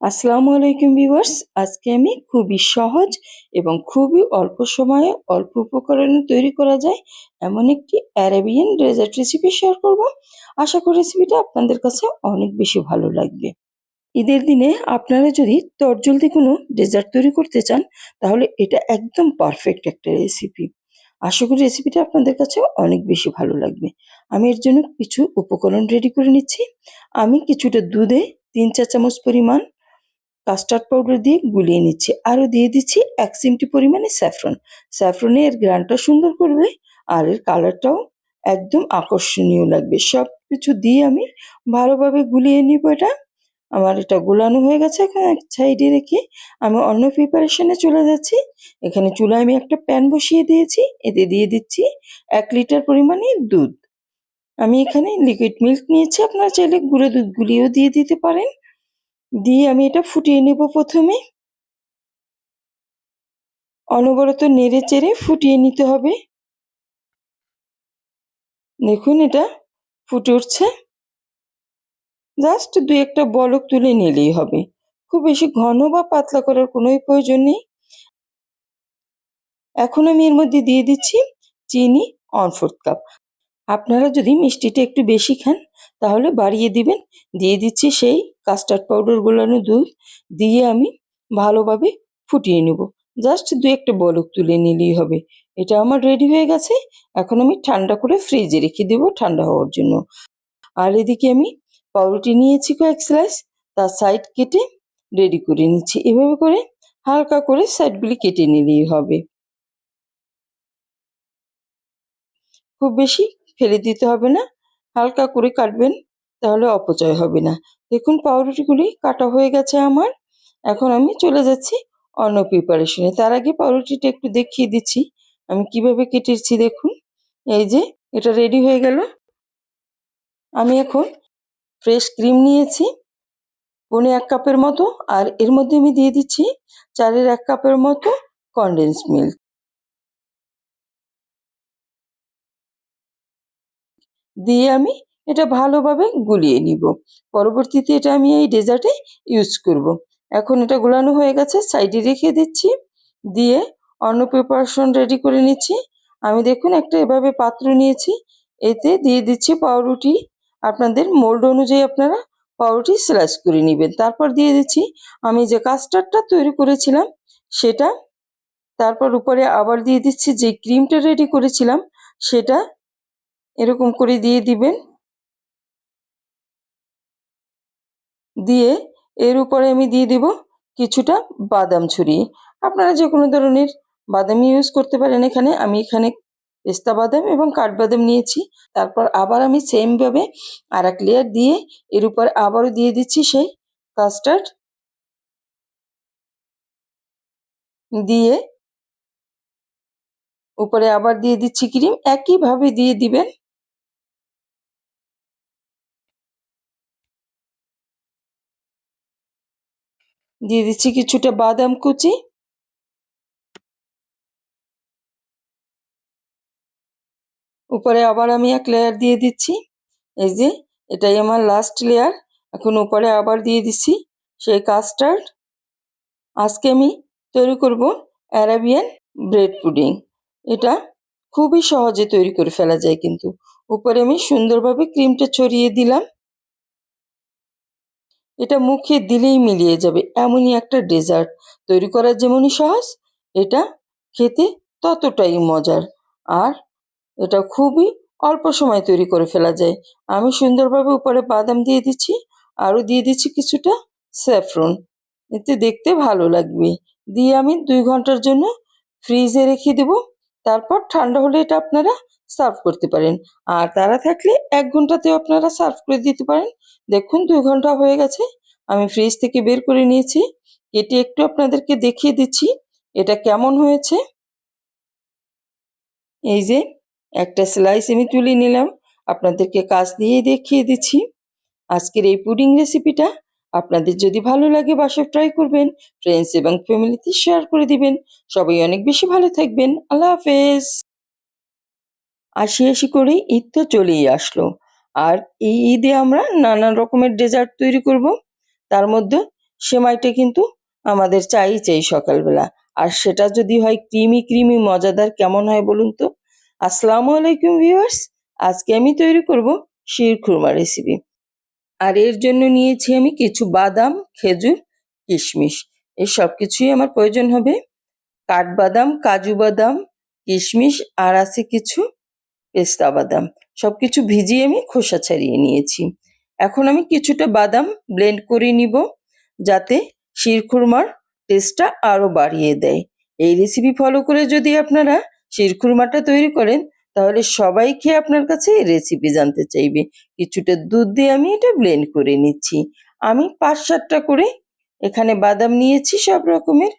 আসসালামু আলাইকুম ভিউয়ার্স। আজকে আমি খুবই সহজ এবং খুবই অল্প সময়ে অল্প উপকরণে তৈরি করা যায় এমন একটি অ্যারাবিয়ান ডেজার্ট রেসিপি শেয়ার করব। আশা করি রেসিপিটা আপনাদের কাছে অনেক বেশি ভালো লাগবে। ঈদের দিনে আপনারা যদি তরজলদি কোনো ডেজার্ট তৈরি করতে চান, তাহলে এটা একদম পারফেক্ট একটা রেসিপি আশা করি রেসিপিটা আপনাদের কাছে অনেক বেশি ভালো লাগবে। আমি এর জন্য কিছু উপকরণ রেডি করে নিচ্ছি। আমি কিছুটা দুধে তিন চা চামচ পরিমাণ কাস্টার্ড পাউডার দিয়ে গুলিয়ে নিচ্ছি। আরও দিয়ে দিচ্ছি এক চিমটি পরিমাণে স্যাফরন। স্যাফরনে এর গ্রানটা সুন্দর করবে আর এর কালারটাও একদম আকর্ষণীয় লাগবে। সব কিছু দিয়ে আমি ভালোভাবে গুলিয়ে নিব এটা। আমার এটা গোলানো হয়ে গেছে এখন এক সাইডে রেখে। আমি অন্য প্রিপারেশনে চলে যাচ্ছি। এখানে চুলায় আমি একটা প্যান বসিয়ে দিয়েছি। এতে দিয়ে দিচ্ছি এক লিটার পরিমাণে দুধ। আমি এখানে লিকুইড মিল্ক নিয়েছি। আপনারা চাইলে গুঁড়ো দুধ গুলিয়েও দিয়ে দিতে পারেন। দিয়ে আমি এটা ফুটিয়ে নেব প্রথমে। অনবরত নেড়ে চেড়ে ফুটিয়ে নিতে হবে। দেখুন এটা ফুটে উঠছে। জাস্ট দু একটা বলক তুলে নিলেই হবে। খুব বেশি ঘন বা পাতলা করার কোনোই প্রয়োজন নেই। এখন আমি এর মধ্যে দিয়ে দিচ্ছি চিনি অন ফোর্থ কাপ। আপনারা যদি মিষ্টিটা একটু বেশি খান, তাহলে বাড়িয়ে দিবেন। দিয়ে দিচ্ছি সেই কাস্টার্ড পাউডার গোলানো দুধ দিয়ে আমি ভালোভাবে ফুটিয়ে নেব। জাস্ট দু একটা বলক তুলে নিলেই হবে। এটা আমার রেডি হয়ে গেছে। এখন আমি ঠান্ডা করে ফ্রিজে রেখে দেবো ঠান্ডা হওয়ার জন্য। আর এদিকে আমি পাউরুটি নিয়েছি কয়েক স্লাইস তার সাইড কেটে রেডি করে নিচ্ছি। এভাবে করে হালকা করে সাইডগুলি কেটে নিলেই হবে। খুব বেশি ফেলে দিতে হবে না। হালকা করে কাটবেন, তাহলে অপচয় হবে না। দেখুন পাউরুটিগুলি কাটা হয়ে গেছে আমার। এখন আমি চলে যাচ্ছি অন্য প্রিপারেশনে তার আগে পাউরুটিটা একটু দেখিয়ে দিচ্ছি। আমি কীভাবে কেটেছি দেখুন। এই যে, এটা রেডি হয়ে গেল। আমি এখন ফ্রেশ ক্রিম নিয়েছি, পনে এক কাপের মতো। আর এর মধ্যে আমি দিয়ে দিচ্ছি চারের এক কাপের মতো কনডেন্স মিল্ক দিয়ে আমি এটা ভালোভাবে গুলিয়ে নিব। পরবর্তীতে এটা আমি এই ডেজার্টে ইউজ করব। এখন এটা গোলানো হয়ে গেছে সাইডে রেখে দিচ্ছি। দিয়ে অন্য প্রিপারেশন রেডি করে নিচ্ছি। আমি দেখুন একটা এভাবে পাত্র নিয়েছি। এতে দিয়ে দিচ্ছি পাউরুটি। আপনাদের মোল্ড অনুযায়ী আপনারা পাউরুটি স্লাইস করে নেবেন। তারপর দিয়ে দিচ্ছি, আমি যে কাস্টার্ডটা তৈরি করেছিলাম, সেটা তারপর উপরে আবার দিয়ে দিচ্ছি যে ক্রিমটা রেডি করেছিলাম, সেটা এরকম করে দিয়ে দিবেন। দিয়ে এর উপরে আমি দিয়ে দিব কিছুটা বাদাম ছুরি। আপনারা যে কোনো ধরনের বাদাম ইউজ করতে পারেন এখানে। আমি এখানে পেস্তা বাদাম এবং কাঠবাদাম নিয়েছি। তারপর আবার আমি সেমভাবে আর এক লেয়ার দিয়ে এর উপর আবারও দিয়ে দিচ্ছি সেই কাস্টার্ড দিয়ে উপরে আবার দিয়ে দিচ্ছি ক্রিম একইভাবে দিয়ে দিবেন। দিয়ে দিচ্ছি কিছুটা বাদাম কুচি। উপরে আবার আমি এক লেয়ার দিয়ে দিচ্ছি। এই যে, এটাই আমার লাস্ট লেয়ার এখন উপরে আবার দিয়ে দিচ্ছি সেই কাস্টার্ড আজকে আমি তৈরি করব অ্যারাবিয়ান ব্রেড পুডিং এটা খুবই সহজে তৈরি করে ফেলা যায় কিন্তু। উপরে আমি সুন্দরভাবে ক্রিমটা ছড়িয়ে দিলাম। এটা মুখে দিলেই মিলিয়ে যাবে, এমনই একটা ডেজার্ট তৈরি করার যেমনই সহজ এটা খেতে ততটাই মজার। আর এটা খুবই অল্প সময় তৈরি করে ফেলা যায়। আমি সুন্দরভাবে উপরে বাদাম দিয়ে দিচ্ছি, আরও দিয়ে দিচ্ছি কিছুটা স্যাফরন এতে দেখতে ভালো লাগবে। দিয়ে আমি দুই ঘণ্টার জন্য ফ্রিজে রেখে দেব। তারপর ঠান্ডা হলে এটা আপনারা সার্ভ করতে পারেন। আর তারা থাকলে এক ঘন্টাতেও আপনারা সার্ভ করে দিতে পারেন। দেখুন, দুই ঘণ্টা হয়ে গেছে। আমি ফ্রিজ থেকে বের করে নিয়েছি। এটি একটু আপনাদেরকে দেখিয়ে দিচ্ছি। এটা কেমন হয়েছে? এই যে, একটা স্লাইস আমি তুলে নিলাম। আপনাদেরকে কাজ দিয়ে দেখিয়ে দিচ্ছি। আজকের এই পুডিং রেসিপিটা আপনাদের যদি ভালো লাগে বাসায় ট্রাই করবেন ফ্রেন্ডস এবং ফ্যামিলিতে শেয়ার করে দিবেন। সবাই অনেক বেশি ভালো থাকবেন। আল্লাহ হাফেজ। আশি আসি করে ঈদ তো চলেই আসলো। আর এই ঈদে আমরা নানান রকমের ডেজার্ট তৈরি করব। তার মধ্যে সেমাইটা কিন্তু আমাদের চাই চাই সকালবেলা। আর সেটা যদি হয় ক্রিমি ক্রিমি মজাদার কেমন হয় বলুন তো? আসসালামু আলাইকুম ভিউয়ার্স আজকে আমি তৈরি করব শির খুরমা রেসিপি আর এর জন্য নিয়েছি আমি কিছু বাদাম, খেজুর, কিশমিশ। এই সব কিছুই আমার প্রয়োজন হবে। কাঠবাদাম, কাজু বাদাম, কিশমিশ, আর আছে কিছু পেস্তা বাদাম। সব কিছু ভিজিয়ে আমি খোসা ছাড়িয়ে নিয়েছি। এখন আমি কিছুটা বাদাম ব্লেন্ড করে নিব, যাতে শিরখুরমার টেস্টটা আরও বাড়িয়ে দেয়। এই রেসিপি ফলো করে যদি আপনারা শিরখুরমাটা তৈরি করেন, তাহলে সবাই খেয়ে আপনার কাছে রেসিপি জানতে চাইবে। কিছুটা দুধ দিয়ে আমি এটা ব্লেন্ড করে নিচ্ছি। আমি পাঁচ সাতটা করে এখানে বাদাম নিয়েছি সব রকমের।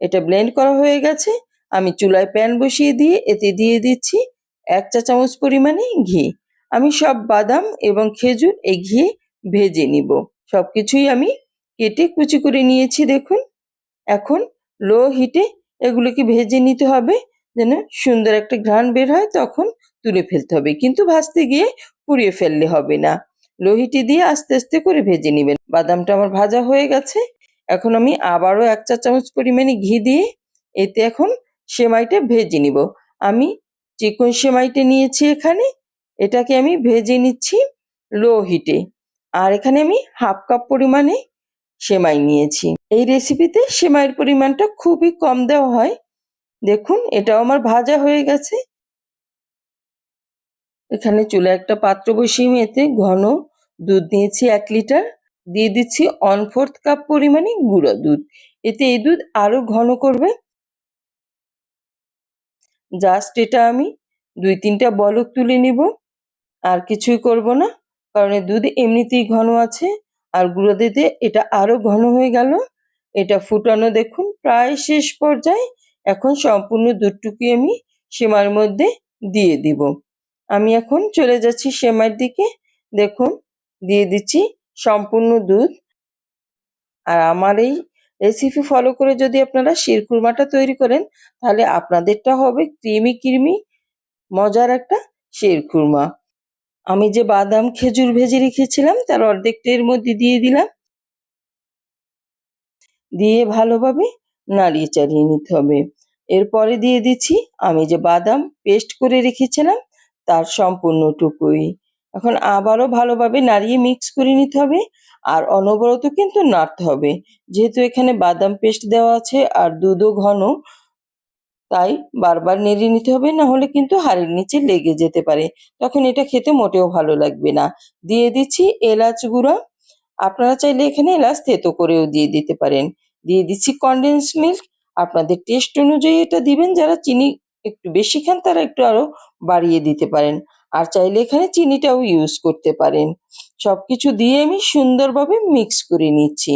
এটা ব্লেন্ড করা হয়ে গেছে। আমি চুলায় প্যান বসিয়ে দিয়ে এতে দিয়ে দিচ্ছি। এক চা চামচ পরিমাণে ঘি। আমি সব বাদাম এবং খেজুর এই ঘিয়ে ভেজে নিব। সব কিছুই আমি কেটে কুচি করে নিয়েছি, দেখুন। এখন লো হিটে এগুলোকে ভেজে নিতে হবে, যেন সুন্দর একটা ঘ্রাণ বের হয়, তখন তুলে ফেলতে হবে। কিন্তু ভাজতে গিয়ে পুড়িয়ে ফেললে হবে না। লো হিটে দিয়ে আস্তে আস্তে করে ভেজে নেবেন। বাদামটা আমার ভাজা হয়ে গেছে। এখন আমি আবারও এক চা চামচ পরিমাণে ঘি দিয়ে এতে এখন সেমাইটা ভেজে নিব। আমি চিকন সেমাইটা নিয়েছি এখানে, এটাকে আমি ভেজে নিচ্ছি লো হিটে আর এখানে আমি হাফ কাপ পরিমাণে সেমাই নিয়েছি। এই রেসিপিতে সেমাইয়ের পরিমাণটা খুবই কম দেওয়া হয়। দেখুন, এটাও আমার ভাজা হয়ে গেছে। এখানে চুলে একটা পাত্র বসিয়ে আমি এতে ঘন দুধ নিয়েছি এক লিটার। দিয়ে দিচ্ছি ওয়ান ফোর্থ কাপ পরিমাণে গুঁড়ো দুধ। এতে এই দুধ আরও ঘন করবে। জাস্ট এটা আমি দুই তিনটা বলক তুলে নিব। আর কিছুই করব না, কারণ দুধ এমনিতেই ঘন আছে, আর গুঁড়ো দিতে এটা আরও ঘন হয়ে গেল। এটা ফুটানো দেখুন, প্রায় শেষ পর্যায়ে এখন সম্পূর্ণ দুধটুকুই আমি সেমার মধ্যে দিয়ে দিব। আমি এখন চলে যাচ্ছি সেমাইয়ের দিকে। দেখুন, দিয়ে দিচ্ছি সম্পূর্ণ দুধ। আর আমার এই রেসিপি ফলো করে যদি আপনারা শিরকুরমাটা তৈরি করেন, তাহলে আপনাদেরটা হবে ক্রিমি ক্রিমি মজার একটা শিরকুরমা আমি যে বাদাম, খেজুর ভেজে রেখেছিলাম, তার অর্ধেকটা এর মধ্যে দিয়ে দিলাম। দিয়ে ভালোভাবে নাড়িয়ে চাড়িয়ে নিতে হবে। এরপরে দিয়ে দিচ্ছি, আমি যে বাদাম পেস্ট করে রেখেছিলাম, তার সম্পূর্ণটুকুই। এখন আবারও ভালোভাবে নাড়িয়ে মিক্স করে নিতে হবে। আর অনবরত কিন্তু নাড়তে হবে। যেহেতু এখানে বাদাম পেস্ট দেওয়া আছে আর দুধও ঘন, তাই বারবার নেড়ে নিতে হবে, না হলে কিন্তু হাড়ের নিচে লেগে যেতে পারে। তখন এটা খেতে মোটেও ভালো লাগবে না। দিয়ে দিচ্ছি এলাচ গুঁড়া। আপনারা চাইলে এখানে এলাচ থেতো করেও দিয়ে দিতে পারেন। দিয়ে দিচ্ছি কনডেন্স মিল্ক আপনাদের টেস্ট অনুযায়ী এটা দিবেন। যারা চিনি একটু বেশি খান, তারা একটু আরও বাড়িয়ে দিতে পারেন। আর চাইলে এখানে চিনিটাও ইউজ করতে পারেন। সব কিছু দিয়ে আমি সুন্দরভাবে মিক্স করে নিচ্ছি।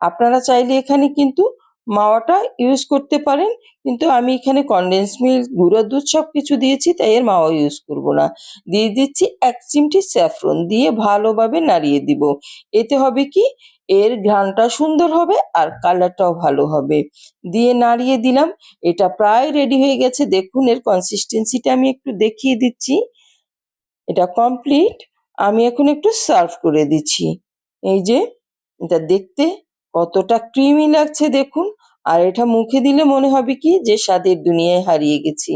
আপনারা চাইলে এখানে কিন্তু মাওয়াটা ইউজ করতে পারেন, কিন্তু আমি এখানে কনডেন্স মিল্ক গুঁড়ো দুধ সব কিছু দিয়েছি, তাই এর মাওয়া ইউজ করব না। দিয়ে দিচ্ছি এক চিমটি স্যাফরন দিয়ে ভালোভাবে নাড়িয়ে দিব। এতে হবে কি? এর ঘ্রাণটা সুন্দর হবে আর কালারটাও ভালো হবে। দিয়ে নাড়িয়ে দিলাম। এটা প্রায় রেডি হয়ে গেছে। দেখুন, এর কনসিস্টেন্সিটা আমি একটু দেখিয়ে দিচ্ছি। এটা কমপ্লিট আমি এখন একটু সার্ভ করে দিচ্ছি। এই যে, এটা দেখতে কতটা ক্রিমি লাগছে দেখুন। আর এটা মুখে দিলে মনে হবে কি যে স্বাদের দুনিয়ায় হারিয়ে গেছি।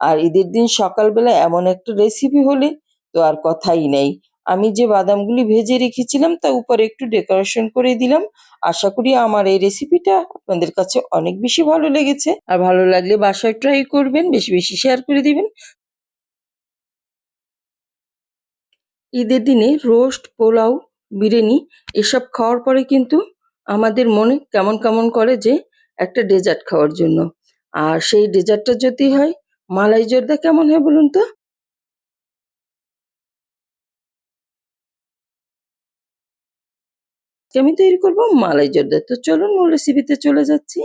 আর ঈদের দিন সকালবেলা এমন একটা রেসিপি হলে তো আর কথাই নেই। আমি যে বাদামগুলি ভেজে রেখেছিলাম তা উপরে একটু ডেকোরেশন করে দিলাম। আশা করি আমার এই রেসিপিটা আপনাদের কাছে অনেক বেশি ভালো লেগেছে। আর ভালো লাগলে বাসায় ট্রাই করবেন, বেশি বেশি শেয়ার করে দিবেন। ঈদের দিনে রোস্ট, পোলাও, বিরিয়ানি এসব খাওয়ার পরে কিন্তু আমাদের মনে কেমন কেমন করে যে একটা ডেজার্ট খাওয়ার জন্য। আর সেই ডেজার্টটা যদি হয়, মালাই জর্দা কেমন হয় বলুন তো? আমি তৈরি করব মালাই জর্দা। তো চলুন মূল রেসিপিতে চলে যাচ্ছি।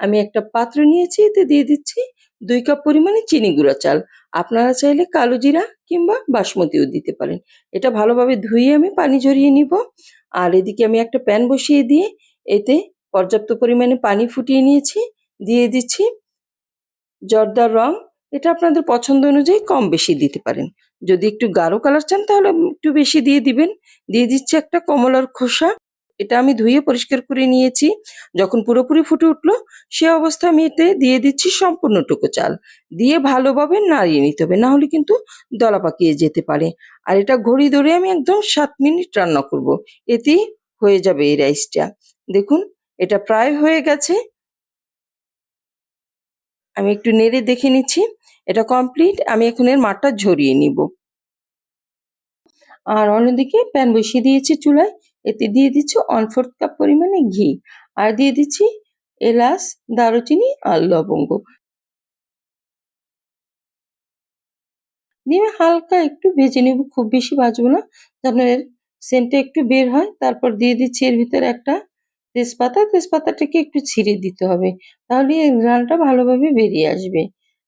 আমি একটা পাত্র নিয়েছি, এতে দিয়ে দিচ্ছি দুই কাপ পরিমাণে চিনি গুঁড়া চাল। আপনারা চাইলে কালো জিরা কিংবা বাসমতিও দিতে পারেন। এটা ভালোভাবে ধুয়ে আমি পানি ঝরিয়ে নিব। আর এদিকে আমি একটা প্যান বসিয়ে দিয়ে এতে পর্যাপ্ত পরিমাণে পানি ফুটিয়ে নিয়েছি। দিয়ে দিচ্ছি জর্দার রং। এটা আপনাদের পছন্দ অনুযায়ী কম বেশি দিতে পারেন। যদি একটু গাঢ় কালার চান তাহলে একটু বেশি দিয়ে দিবেন। দিয়ে দিচ্ছি একটা কমলার খোসা। এটা আমি ধুয়ে পরিষ্কার করে নিয়েছি। যখন পুরোপুরি ফুটে উঠল, সে অবস্থা আমি এতে দিয়ে দিচ্ছি সম্পূর্ণ সম্পূর্ণটুকু চাল। দিয়ে ভালোভাবে নাড়িয়ে নিতে হবে না হলে কিন্তু দলা পাকিয়ে যেতে পারে। আর এটা ঘড়ি ধরে আমি একদম সাত মিনিট রান্না করব। এতেই হয়ে যাবে এই রাইসটা। দেখুন, এটা প্রায় হয়ে গেছে। আমি একটু নেড়ে দেখে নিচ্ছি। এটা কমপ্লিট আমি এখন এর মাঠটা ঝরিয়ে নিব। আর অন্যদিকে প্যান বসিয়ে দিয়েছি চুলায়। এতে দিয়ে দিচ্ছি ওয়ান ফোর্থ কাপ পরিমাণে ঘি। আর দিয়ে দিচ্ছি এলাচ, দারুচিনি আর লবঙ্গ। দিয়ে হালকা একটু ভেজে নেব, খুব বেশি ভাজবো না। যেন এর সেন্টটা একটু বের হয়, তারপর দিয়ে দিচ্ছি এর ভিতরে একটা তেজপাতা। তেজপাতাটাকে একটু ছিঁড়ে দিতে হবে, তাহলে এই ঘ্রাণটা ভালোভাবে বেরিয়ে আসবে।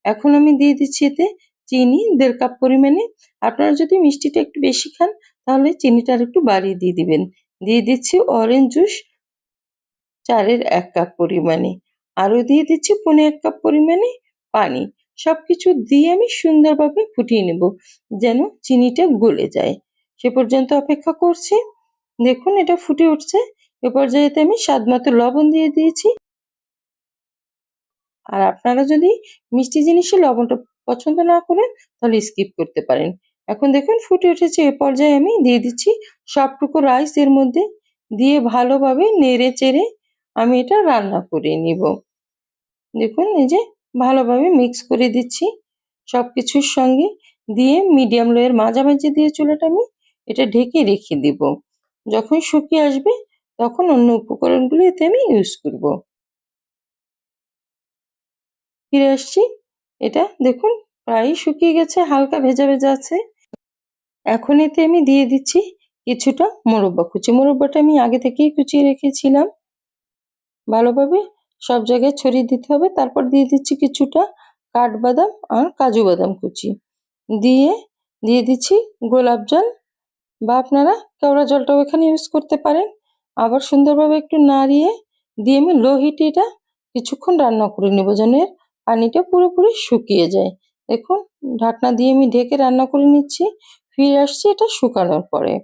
এখন আমি দিয়ে দিচ্ছি এতে চিনি, দেড় কাপ পরিমাণে। আপনারা যদি মিষ্টিটা একটু বেশি খান তাহলে চিনিটা আর একটু বাড়িয়ে দিয়ে দিবেন। দিয়ে দিচ্ছি অরেঞ্জ জুস চারের এক কাপ পরিমাণে। আরও দিয়ে দিচ্ছি পনে এক কাপ পরিমাণে পানি। সব কিছু দিয়ে আমি সুন্দরভাবে ফুটিয়ে নেব যেন চিনিটা গলে যায়। সে পর্যন্ত অপেক্ষা করছি। দেখুন এটা ফুটে উঠছে। এ পর্যায়েতে আমি স্বাদ মতো লবণ দিয়ে দিয়েছি। আর আপনারা যদি মিষ্টি জিনিসে লবণটা পছন্দ না করেন তাহলে স্কিপ করতে পারেন। এখন দেখুন ফুটে উঠেছে, এ পর্যায়ে আমি দিয়ে দিচ্ছি সবটুকু রাইস এর মধ্যে দিয়ে ভালোভাবে নেড়ে চেড়ে আমি এটা রান্না করে নিব। দেখুন এই যে ভালোভাবে মিক্স করে দিচ্ছি সব কিছুর সঙ্গে দিয়ে মিডিয়াম লোয়ের মাঝামাঝি দিয়ে চুলাটা আমি এটা ঢেকে রেখে দিব। যখন শুকিয়ে আসবে তখন অন্য উপকরণগুলো এতে আমি ইউজ করব। ফিরে আসছি, এটা দেখুন প্রায় শুকিয়ে গেছে, হালকা ভেজা ভেজা আছে। এখন এতে আমি দিয়ে দিচ্ছি কিছুটা মোরব্বা কুচি। মোরব্বাটা আমি আগে থেকেই কুচিয়ে রেখেছিলাম। ভালোভাবে সব জায়গায় ছড়িয়ে দিতে হবে। তারপর দিয়ে দিচ্ছি কিছুটা কাঠবাদাম আর কাজু বাদাম কুচি। দিয়ে দিয়ে দিচ্ছি গোলাপ জল বা আপনারা কেওড়া জলটাও এখানে ইউজ করতে পারেন। আবার সুন্দরভাবে একটু নাড়িয়ে দিয়ে আমি লো হিটে এটা কিছুক্ষণ রান্না করে নেব যেন এর পানিটা পুরোপুরি শুকিয়ে যায়। দেখুন, ঢাকনা দিয়ে আমি ঢেকে রান্না করে নিচ্ছি। ফিরে আসছি এটা শুকানোর পরে।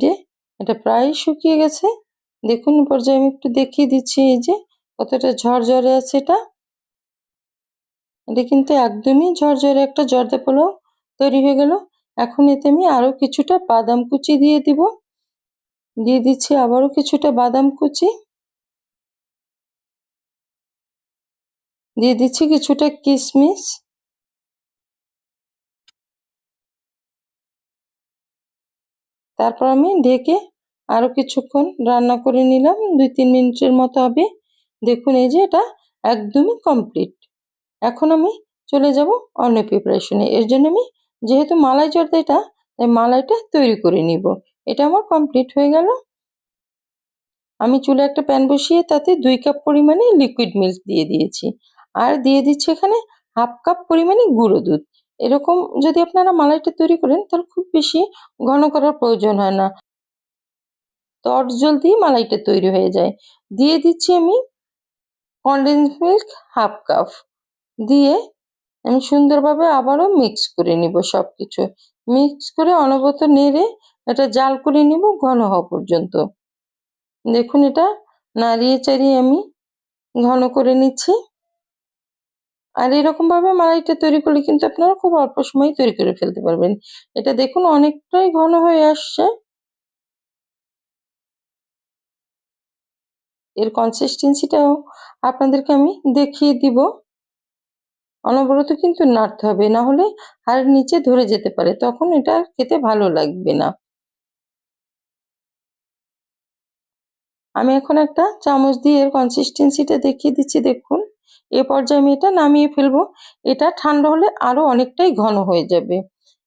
যে, এটা প্রায় শুকিয়ে গেছে। দেখুন পর্যায়ে আমি একটু দেখিয়ে দিচ্ছি এই যে, কতটা ঝরঝরে আছে এটা। এটা কিন্তু একদমই ঝরঝরে একটা জর্দা পোলাও তৈরি হয়ে গেল। এখন এতে আমি আরও কিছুটা বাদাম কুচি দিয়ে দিব। দিয়ে দিচ্ছি আবারও কিছুটা বাদাম কুচি। দিয়ে দিচ্ছি কিছুটা কিশমিশ তারপর আমি ঢেকে আরও কিছুক্ষণ রান্না করে নিলাম। দুই তিন মিনিটের মতো হবে। দেখুন, এই যে এটা একদমই কমপ্লিট এখন আমি চলে যাব অন্য প্রিপারেশনে এর জন্য আমি যেহেতু মালাই জর্দা এটা, তাই মালাইটা তৈরি করে নিব। এটা আমার কমপ্লিট হয়ে গেল। আমি চুলে একটা প্যান বসিয়ে তাতে দুই কাপ পরিমাণে লিকুইড মিল্ক দিয়ে দিয়েছি। আর দিয়ে দিচ্ছি এখানে হাফ কাপ পরিমাণে গুঁড়ো দুধ। এরকম যদি আপনারা মালাইটা তৈরি করেন, তাহলে খুব বেশি ঘন করার প্রয়োজন হয় না। তট জলদি মালাইটা তৈরি হয়ে যায়। দিয়ে দিচ্ছি আমি কনডেন্স মিল্ক হাফ কাপ দিয়ে আমি সুন্দরভাবে আবারও মিক্স করে নিব সব কিছু মিক্স করে অনবত নেড়ে এটা জাল করে নিব ঘন হওয়া পর্যন্ত। দেখুন এটা নাড়িয়ে চাড়িয়ে আমি ঘন করে নিচ্ছি। আর এরকমভাবে মালাইটা তৈরি করলে কিন্তু আপনারা খুব অল্প সময় তৈরি করে ফেলতে পারবেন। এটা দেখুন অনেকটাই ঘন হয়ে আসছে। এর কনসিস্টেন্সিটাও আপনাদেরকে আমি দেখিয়ে দিব। অনবরত কিন্তু নাড়তে হবে, না হলে হাড়ের নিচে ধরে যেতে পারে, তখন এটা খেতে ভালো লাগবে না। আমি এখন একটা চামচ দিয়ে এর কনসিস্টেন্সিটা দেখিয়ে দিচ্ছি, দেখুন। এ পর্যায়ে আমি এটা নামিয়ে ফেলব। এটা ঠান্ডা হলে আরও অনেকটাই ঘন হয়ে যাবে।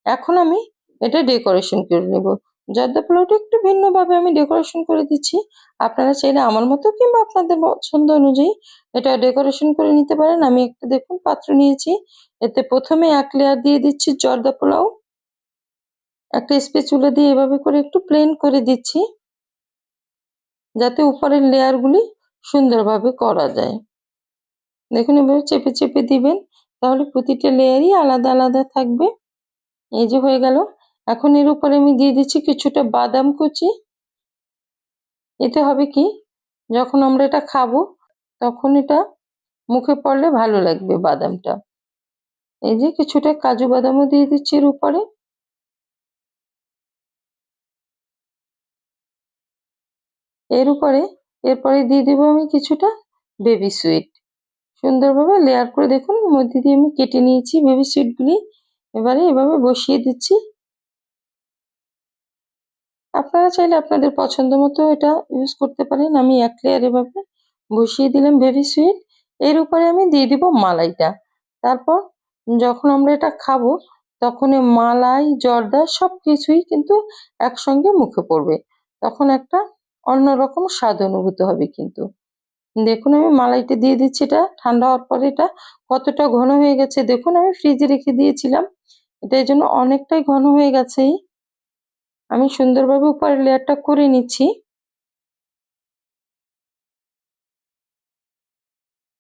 এখন আমি এটা ডেকোরেশন করে নেব। জর্দা পোলাওটা একটু ভিন্নভাবে আমি ডেকোরেশন করে দিচ্ছি, আপনারা চাইলে আমার মতো কিংবা আপনাদের পছন্দ অনুযায়ী এটা ডেকোরেশন করে নিতে পারেন। আমি একটা দেখুন পাত্র নিয়েছি। এতে প্রথমে এক লেয়ার দিয়ে দিচ্ছি জর্দা পোলাও। একটা স্পেচুলা দিয়ে এভাবে করে একটু প্লেন করে দিচ্ছি। যাতে উপরের লেয়ারগুলি সুন্দরভাবে করা যায়। দেখুন এভাবে চেপে চেপে দিবেন। তাহলে প্রতিটা লেয়ারই আলাদা আলাদা থাকবে। এই যে হয়ে গেল। এখন এর উপরে আমি দিয়ে দিচ্ছি কিছুটা বাদাম কুচি। এতে হবে কি? যখন আমরা এটা খাব, তখন এটা মুখে পড়লে ভালো লাগবে বাদামটা। এই যে কিছুটা কাজু বাদামও দিয়ে দিচ্ছি এর উপরে। এর উপরে, এরপরে দিয়ে দেবো আমি কিছুটা বেবি সুইট। সুন্দরভাবে লেয়ার করে দেখুন। মধ্যে দিয়ে আমি কেটে নিয়েছি বেবি সুইটগুলি এবারে এভাবে বসিয়ে দিচ্ছি। আপনারা চাইলে আপনাদের পছন্দ মতো এটা ইউজ করতে পারেন। আমি এক লেয়ার এভাবে বসিয়ে দিলাম বেবি সুইট এর উপরে আমি দিয়ে দিব মালাইটা। তারপর যখন আমরা এটা খাব, তখন মালাই, জর্দা সব কিছুই কিন্তু একসঙ্গে মুখে পড়বে। তখন একটা অন্যরকম স্বাদ অনুভূত হবে কিন্তু। দেখুন আমি মালাইটা দিয়ে দিচ্ছি এটা। ঠান্ডা হওয়ার পরে এটা কতটা ঘন হয়ে গেছে দেখুন আমি ফ্রিজে রেখে দিয়েছিলাম। এটা এই জন্য অনেকটাই ঘন হয়ে গেছে। আমি সুন্দরভাবে উপরের লেয়ারটা করে নিচ্ছি।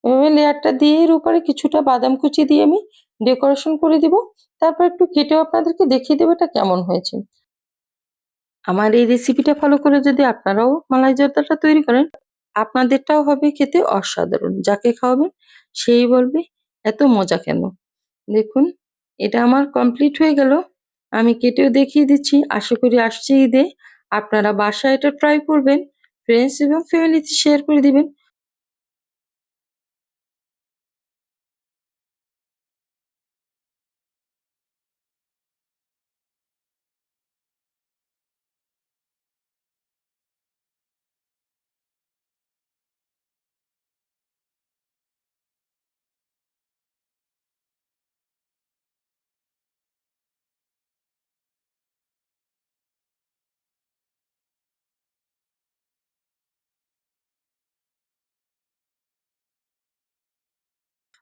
এভাবে লেয়ারটা দিয়ে এর উপরে কিছুটা বাদাম কুচি দিয়ে আমি ডেকোরেশন করে দিব। তারপর একটু কেটেও আপনাদেরকে দেখিয়ে দেবো এটা কেমন হয়েছে। আমার এই রেসিপিটা ফলো করে যদি আপনারাও মালাই জর্দাটা তৈরি করেন আপনাদেরটাও হবে খেতে অসাধারণ। যাকে খাওয়াবেন সেই বলবে, এত মজা কেন? দেখুন, এটা আমার কমপ্লিট হয়ে গেল। আমি কেটেও দেখিয়ে দিচ্ছি। আশা করি আসছে ঈদে। আপনারা বাসায় এটা ট্রাই করবেন। ফ্রেন্ডস এবং ফ্যামিলিতে শেয়ার করে দিবেন।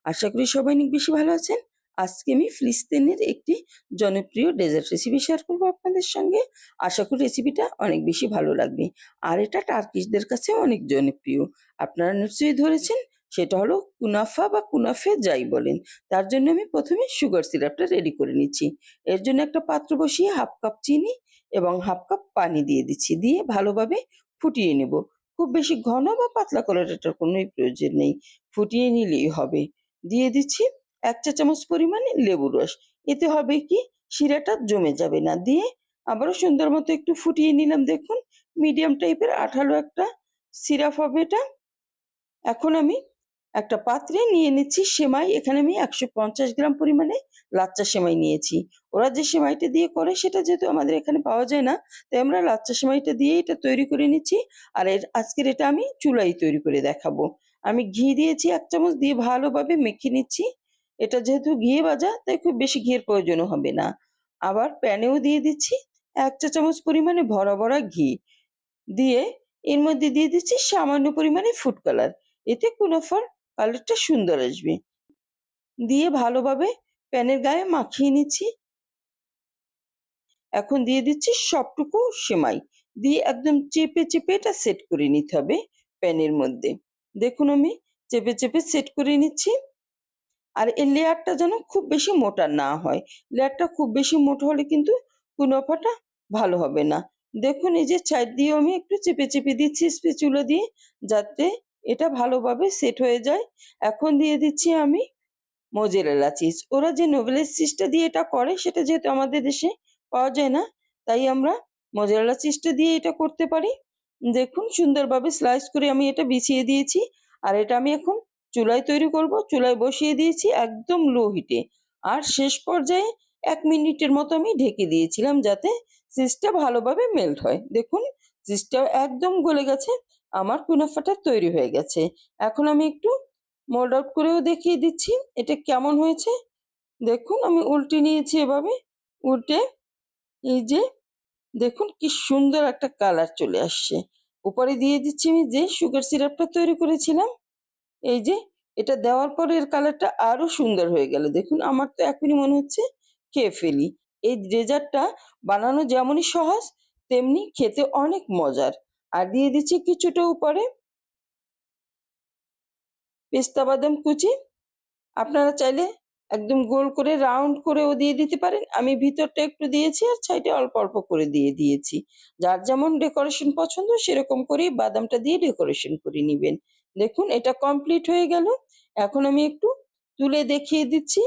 আশা করি সবাই অনেক বেশি ভালো আছেন। আজকে আমি ফিলিস্তিনের একটি জনপ্রিয় ডেজার্ট রেসিপি শেয়ার করব আপনাদের সঙ্গে। আশা করি রেসিপিটা অনেক বেশি ভালো লাগবে। আর এটা টার্কিশদের কাছে অনেক জনপ্রিয়। আপনারা নিশ্চয়ই ধরেছেন, সেটা হলো কুনাফা বা কুনাফে যাই বলেন। তার জন্য আমি প্রথমে সুগার সিরাপটা রেডি করে নিচ্ছি। এর জন্য একটা পাত্র বসিয়ে হাফ কাপ চিনি এবং হাফ কাপ পানি দিয়ে দিচ্ছি। দিয়ে ভালোভাবে ফুটিয়ে নেব। খুব বেশি ঘন বা পাতলা করার এটার কোনোই প্রয়োজন নেই। ফুটিয়ে নিলেই হবে। দিয়ে দিচ্ছি এক চা চামচ পরিমাণে লেবুর রস। এতে হবে কি? শিরাটা জমে যাবে না। দিয়ে আবারও সুন্দর মতো একটু ফুটিয়ে নিলাম। দেখুন, মিডিয়াম টাইপের আঠালো একটা সিরাপ হবে এটা। এখন আমি একটা পাত্রে নিয়ে নিচ্ছি সেমাই। এখানে আমি একশো পঞ্চাশ গ্রাম পরিমাণে লাচ্চা সেমাই নিয়েছি। ওরা যে সেমাইটা দিয়ে করে সেটা যেহেতু আমাদের এখানে পাওয়া যায় না, তাই আমরা লাচ্চা সেমাইটা দিয়ে এটা তৈরি করে নিচ্ছি। আর এর আজকের এটা আমি চুলাই তৈরি করে দেখাবো। আমি ঘি দিয়েছি এক চামচ, দিয়ে ভালোভাবে মেখে নিচ্ছি। এটা যেহেতু ঘিয়ে ভাজা, তাই খুব বেশি ঘিয়ের প্রয়োজনও হবে না। আবার প্যানেও দিয়ে দিচ্ছি এক চা চামচ পরিমাণে ভরা ভরা ঘি। দিয়ে এর মধ্যে দিয়ে দিচ্ছি সামান্য পরিমাণে ফুড কালার এতে কুনাফার কালারটা সুন্দর আসবে। দিয়ে ভালোভাবে প্যানের গায়ে মাখিয়ে নিচ্ছি। এখন দিয়ে দিচ্ছি সবটুকু সেমাই। দিয়ে একদম চেপে চেপে এটা সেট করে নিতে হবে প্যানের মধ্যে। দেখুন আমি চেপে চেপে সেট করে নিচ্ছি। আর এই লেয়ারটা যেন খুব বেশি মোটা না হয়। লেয়ারটা খুব বেশি মোটা হলে কিন্তু কুনাফাটা ভালো হবে না। দেখুন এই যে সাইড দিয়ে আমি একটু চেপে চেপে দিচ্ছি স্পেচুলো দিয়ে যাতে এটা ভালোভাবে সেট হয়ে যায়। এখন দিয়ে দিচ্ছি আমি মোজেরেলা চিজ ওরা যে নোভেলের চিজটা দিয়ে এটা করে সেটা যেহেতু আমাদের দেশে পাওয়া যায় না, তাই আমরা মোজেরেলা চিজটা দিয়ে এটা করতে পারি। দেখুন, সুন্দরভাবে স্লাইস করে আমি এটা বিছিয়ে দিয়েছি। আর এটা আমি এখন চুলায় তৈরি করব। চুলায় বসিয়ে দিয়েছি একদম লো হিটে আর শেষ পর্যায়ে এক মিনিটের মতো আমি ঢেকে দিয়েছিলাম যাতে চিজটা ভালোভাবে মেল্ট হয়। দেখুন চিজটা একদম গলে গেছে, আমার কুনাফাটা তৈরি হয়ে গেছে। এখন আমি একটু মোল্ড আউট করেও দেখিয়ে দিচ্ছি, এটা কেমন হয়েছে। দেখুন, আমি উল্টে নিয়েছি এভাবে। উল্টে এই যে দেখুন কি সুন্দর একটা কালার চলে আসছে। উপরে দিয়ে দিচ্ছি আমি যে সুগার সিরাপটা তৈরি করেছিলাম। এই যে, এটা দেওয়ার পরে এর কালারটা আরও সুন্দর হয়ে গেল। দেখুন, আমার তো এখনই মনে হচ্ছে খেয়ে ফেলি। এই ডেজার্টটা বানানো যেমনই সহজ, তেমনি খেতে অনেক মজার। আর দিয়ে দিচ্ছি কিছুটা উপরে পেস্তা বাদাম কুচি। আপনারা চাইলে একদম গোল করে রাউন্ড করেও দিয়ে দিতে পারেন। আমি ভিতরটা একটু দিয়েছি আর সাইডে অল্প অল্প করে দিয়ে দিয়েছি। যার যেমন ডেকোরেশন পছন্দ, সেরকম করেই বাদামটা দিয়ে ডেকোরেশন করে নিবেন। দেখুন, এটা কমপ্লিট হয়ে গেল। এখন আমি একটু তুলে দেখিয়ে দিচ্ছি।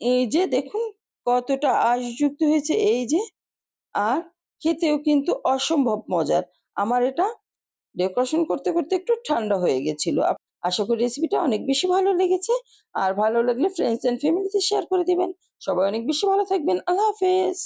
এই যে দেখুন, কতটা আঁশযুক্ত হয়েছে এই যে। আর খেতেও কিন্তু অসম্ভব মজার। আমার এটা ডেকোরেশন করতে করতে একটু ঠান্ডা হয়ে গেছিল। আশা করি রেসিপিটা অনেক বেশি ভালো লেগেছে। আর ভালো লাগলে ফ্রেন্ডস অ্যান্ড ফ্যামিলিতে শেয়ার করে দিবেন। সবাই অনেক বেশি ভালো থাকবেন। আল্লাহ হাফেজ।